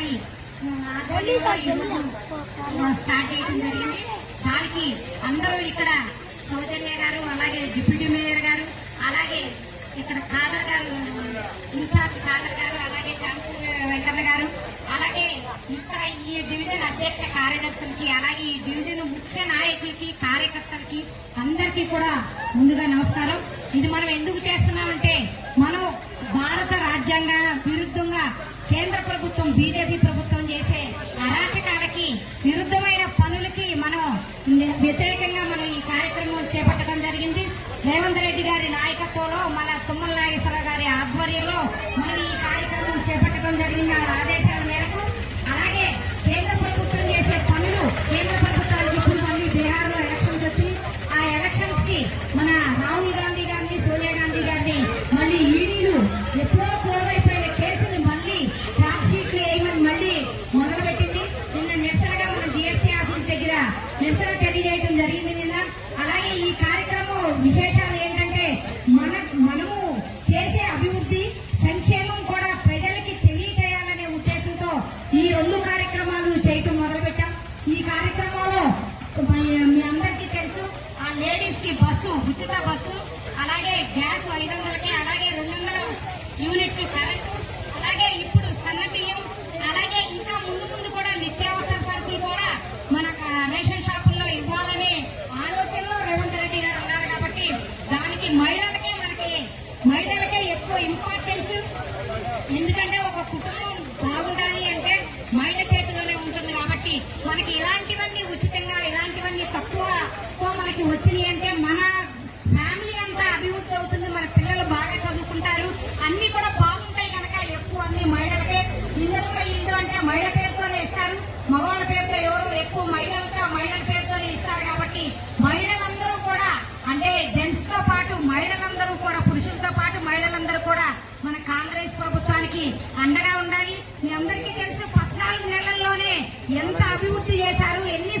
గారి స్టార్ట్ చేయడం జరిగింది. దానికి అందరూ ఇక్కడ సౌజన్య గారు అలాగే డిప్యూటీ మేయర్ గారు అలాగే ఇక్కడ ఖాదర్ గారు ఇన్ఛార్జ్ ఖాదర్ గారు అలాగే చాంపూర్ వెంకన్న గారు అలాగే ఇక్కడ ఈ డివిజన్ అధ్యక్ష కార్యదర్శులకి అలాగే ఈ డివిజన్ ముఖ్య నాయకులకి కార్యకర్తలకి అందరికీ కూడా ముందుగా నమస్కారం. ఇది మనం ఎందుకు చేస్తున్నామంటే మనం భారత రాజ్యాంగ విరుద్ధంగా కేంద్ర ప్రభుత్వం బీజేపీ ప్రభుత్వం చేసే అరాచకాలకి విరుద్ధమైన పనులకి మనం వ్యతిరేకంగా మనం ఈ కార్యక్రమం చేపట్టడం జరిగింది. రేవంత్ రెడ్డి గారి నాయకత్వంలో మన తుమ్మల నాగేశ్వరరావు గారి ఆధ్వర్యంలో మనం ఈ కార్యక్రమం చేపట్టడం జరిగింది. జిఎస్టీ ఆఫీస్ దగ్గర నిరసన తెలియజేయడం జరిగింది నిన్న. అలాగే ఈ కార్యక్రమం విశేషాలు ఏంటంటే మన మనము చేసే అభివృద్ధి సంక్షేమం కూడా ప్రజలకి తెలియజేయాలనే ఉద్దేశంతో ఈ రెండు కార్యక్రమాలు చేయటం మొదలుపెట్టాం. ఈ కార్యక్రమంలో మీ- అందరికీ తెలుసు ఆ లేడీస్కి బస్సు ఉచిత బస్సు అలాగే గ్యాస్ ఐదు వందలకి అలాగే రెండు వందల యూనిట్లు కరెంటు అలాగే ఇప్పుడు సన్న బియ్యం అలాగే ఇంకా ముందు ముందు కూడా నిత్యావసర సరుకులు కూడా మన ఆ, రేషన్ షాపుల్లో ఇవ్వాలనే ఆలోచనలో రేవంత్ రెడ్డి గారు ఉన్నారు కాబట్టి దానికి మహిళలకే మనకి మహిళలకే ఎక్కువ ఇంపార్టెన్స్ ఎందుకంటే ఒక కుటుంబం బాగుండాలి అంటే మహిళ చేతిలోనే ఉంటుంది కాబట్టి మనకి ఇలాంటివన్నీ ఉచితంగా ఇలాంటివన్నీ తక్కువ మనకి వచ్చినాయి అంటే మన ఫ్యామిలీ అంతా అభివృద్ధి అవుతుంది. మన పిల్లలు బాగా చదువుకుంటారు. అన్ని కూడా అండగా ఉండాలి. మీ అందరికీ తెలుసు పద్నాలుగు నెలల్లోనే ఎంత అభివృద్ధి చేశారు ఎన్ని